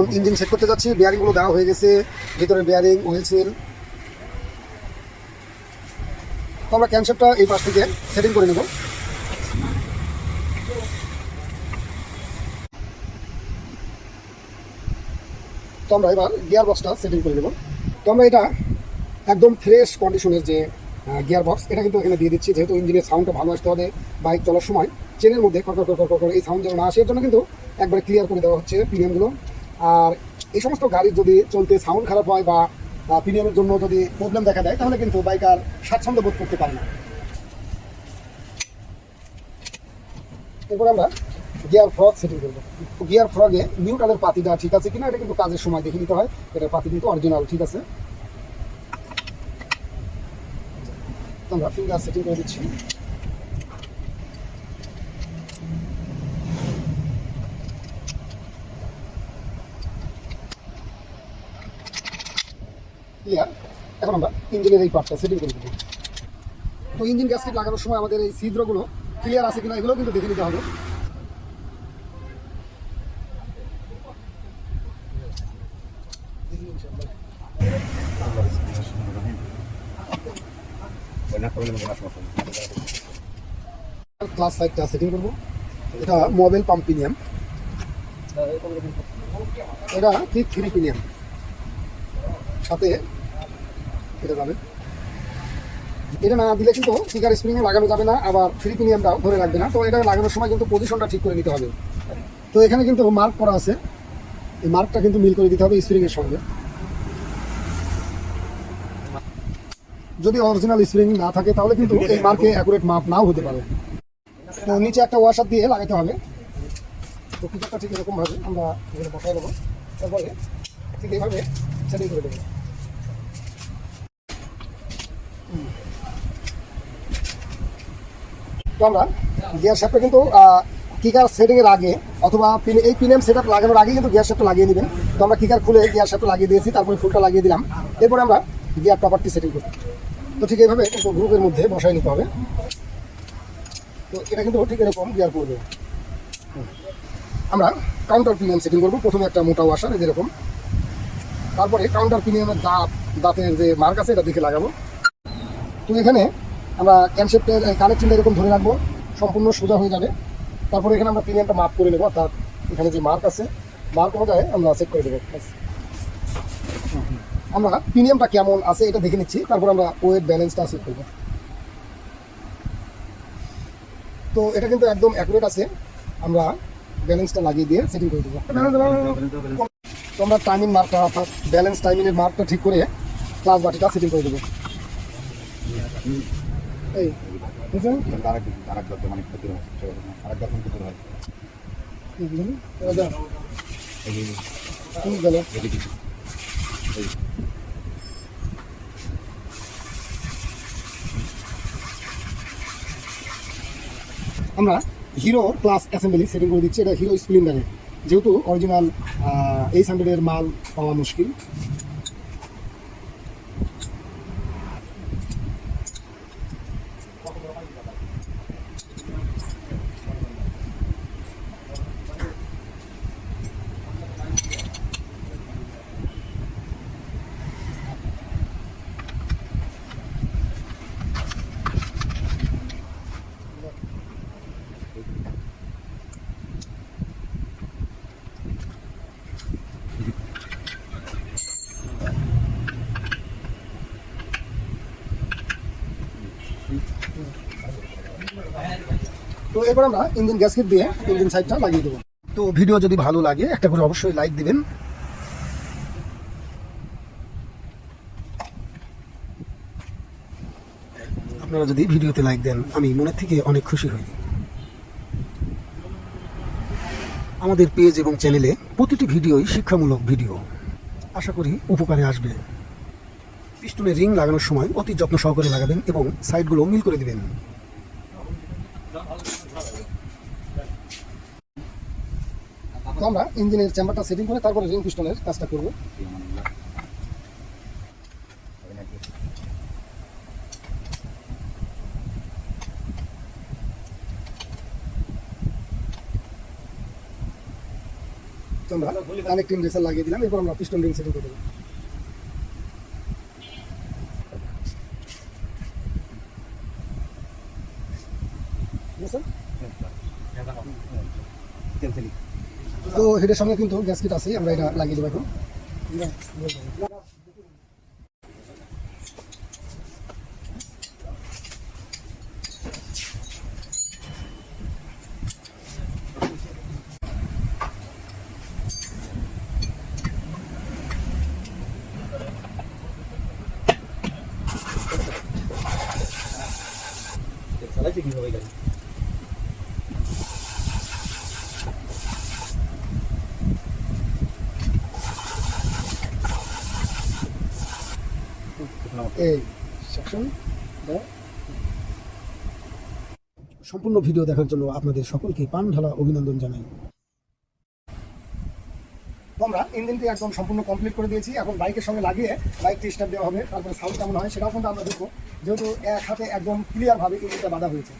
এখন engine set করতে যাচ্ছি। বেয়ারিংগুলো দেওয়া হয়ে গেছে। ভিতরে বেয়ারিং হুইল সিল তো আমরা ক্যানসেপটা এই পাশ থেকে সেটিং করে নেব। তো আমরা এবার গিয়ার বক্সটা সেটিং করে নেব। তো আমরা এটা একদম ফ্রেশ কন্ডিশনের যে গিয়ার বক্স এটা কিন্তু এখানে দিয়ে দিচ্ছি। যেহেতু ইঞ্জিনের সাউন্ডটা ভালো আসতে হবে বাইক চলার সময় চেনের মধ্যে কর এই সাউন্ড যেন না আসে, এর জন্য কিন্তু একবারে ক্লিয়ার করে দেওয়া হচ্ছে প্রিমিয়ামগুলো আর এই সমস্ত গাড়ির যদি চলতে সাউন্ড খারাপ হয় বা প্রিমিয়ামের জন্য যদি প্রবলেম দেখা দেয়, তাহলে কিন্তু বাইকার স্বাচ্ছন্দ্য বোধ করতে পারে না। এরপর আমরা গিয়ার ফ্রগ সেটিং করব। গিয়ার ফ্রগে নিউট্রালের পাতিটা ঠিক আছে কিনা, এটা কিন্তু কাজের সময় দেখে নিতে হয়। এটা পাতি কিন্তু অরিজিনাল ঠিক আছে? আমরা ফিঙ্গার সেটিং করে দিচ্ছি। ক্লিয়ার এখন আমরা ইঞ্জিনের এই পার্টটা সেটিং করে দেবো। তো ইঞ্জিন গ্যাসকেট লাগানোর সময় আমাদের এই ছিদ্রগুলো ক্লিয়ার আছে কিনা এগুলো কিন্তু দেখে নিতে হবে। ক্লাস সাইডটা সেটিং করব। এটা মোবাইল পাম্প পিনিয়াম এটা ঠিক থ্রি পিনিয়াম সাথে এটা যাবে এটা না দিলে কিন্তু ফিগার স্প্রিংও লাগানো যাবে না, আবার ফ্রি প্রিমিয়ামটাও ধরে রাখবে না। তো এটা লাগানোর সময় কিন্তু পজিশনটা ঠিক করে নিতে হবে। তো এখানে কিন্তু মার্ক করা আছে। এই মার্কটা কিন্তু মিল করে দিতে হবে স্প্রিংয়ের সঙ্গে। যদি অরিজিনাল স্প্রিং না থাকে, তাহলে কিন্তু এই মার্কে অ্যাকুরেট মাপ নাও হতে পারে। তো নিচে একটা ওয়াশার দিয়ে লাগাতে হবে। তো ফিগারটা ঠিক এরকমভাবে আমরা বসাই নেব। তারপরে ঠিক এইভাবে সেটিং করে দেবো। তো আমরা গিয়ার শ্যাপটা কিন্তু কিকার সেটিংয়ের আগে অথবা পিন- এই পিনএম সেট লাগানোর আগে কিন্তু গিয়ার শ্যাপটা লাগিয়ে নেবেন তো আমরা কিকার খুলে গিয়ার শ্যাপটা লাগিয়ে দিয়েছি, তারপরে ফুলটা লাগিয়ে দিলাম। এরপরে আমরা গিয়ার প্রপার্টি সেটিং করব তো ঠিক এইভাবে কিন্তু গ্রুপের মধ্যে বসাই নিতে হবে। তো এটা কিন্তু ঠিক এরকম গিয়ার হুম। আমরা কাউন্টার প্রিমিয়াম সেটিং করব, প্রথমে একটা মোটা ওয়াশার যেরকম তারপরে কাউন্টার প্রিমিয়ামের দাঁত, দাঁতের যে মার্ক আছে, এটা দেখে লাগাবো। তো এখানে আমরা ক্যানসেপ্টের কানেকশনটা এরকম ধরে রাখব, সম্পূর্ণ সোজা হয়ে যাবে। তারপরে এখানে আমরা প্রিমিয়ামটা মাপ করে নেব, অর্থাৎ এখানে যে মার্ক আছে মার্ক অনুযায়ী আমরা সেট করে দেবো। আমরা প্রিমিয়ামটা কেমন আছে এটা দেখে নিচ্ছি, তারপর আমরা ওয়েট ব্যালেন্সটা সেট করব। তো এটা কিন্তু একদম অ্যাকুরেট আছে, আমরা ব্যালেন্সটা লাগিয়ে দিয়ে সেটিং করে দেবো। তো আমরা টাইমিং মার্কটা অর্থাৎ ব্যালেন্স টাইমিংয়ের মার্কটা ঠিক করে ক্লাস বাটিটা সেটিং করে দেবো। এই? আমরা হিরো প্লাস অ্যাসেম্বলি সেটিং করে দিচ্ছি, এটা হিরো স্প্লেন্ডারের যেহেতু অরিজিনাল এই হান্ড্রেডের মাল পাওয়া মুশকিল তো এবার আমরা ইঞ্জিন গ্যাসকেট দিয়ে ইঞ্জিন সাইডটা লাগিয়ে দেবো। তো ভিডিও যদি ভালো লাগে, একটা করে অবশ্যই লাইক দিবেন। আপনারা যদি ভিডিওতে লাইক দেন, আমি মনের থেকে অনেক খুশি হই। আমাদের পেজ এবং চ্যানেলে প্রতিটি ভিডিওই শিক্ষামূলক ভিডিও। আশা করি উপকারে আসবে। পিস্টনের রিং লাগানোর সময় অতি যত্ন সহকারে লাগাবেন এবং সাইডগুলো মিল করে দিবেন। তো আমরা ইঞ্জিনের চেম্বারটা সেটিং করে তারপরে রিং পিস্টনের কাজটা করব। তো আমরা কানেক্টিং রেসার লাগিয়ে দিলাম এরপর আমরা পিস্টন রিং সেটিং করে দেবো। ঠিক আছে তো হেডের সঙ্গে কিন্তু গ্যাস কিট আছে আমরা এটা লাগিয়ে দেবো এখন। এই সেকশন সম্পূর্ণ ভিডিও দেখার জন্য আপনাদের সকলকে পান ঢালা অভিনন্দন জানাই। আমরা ইঞ্জিনটি একদম সম্পূর্ণ কমপ্লিট করে দিয়েছি। এখন বাইকের সঙ্গে লাগিয়ে বাইকটি স্টার্ট দেওয়া হবে। তারপরে সাউন্ড কেমন হয় সেটাও কিন্তু আমরা দেখব। যেহেতু এক হাতে একদম ক্লিয়ারভাবে ইঞ্জিনটা বাধা হয়েছে।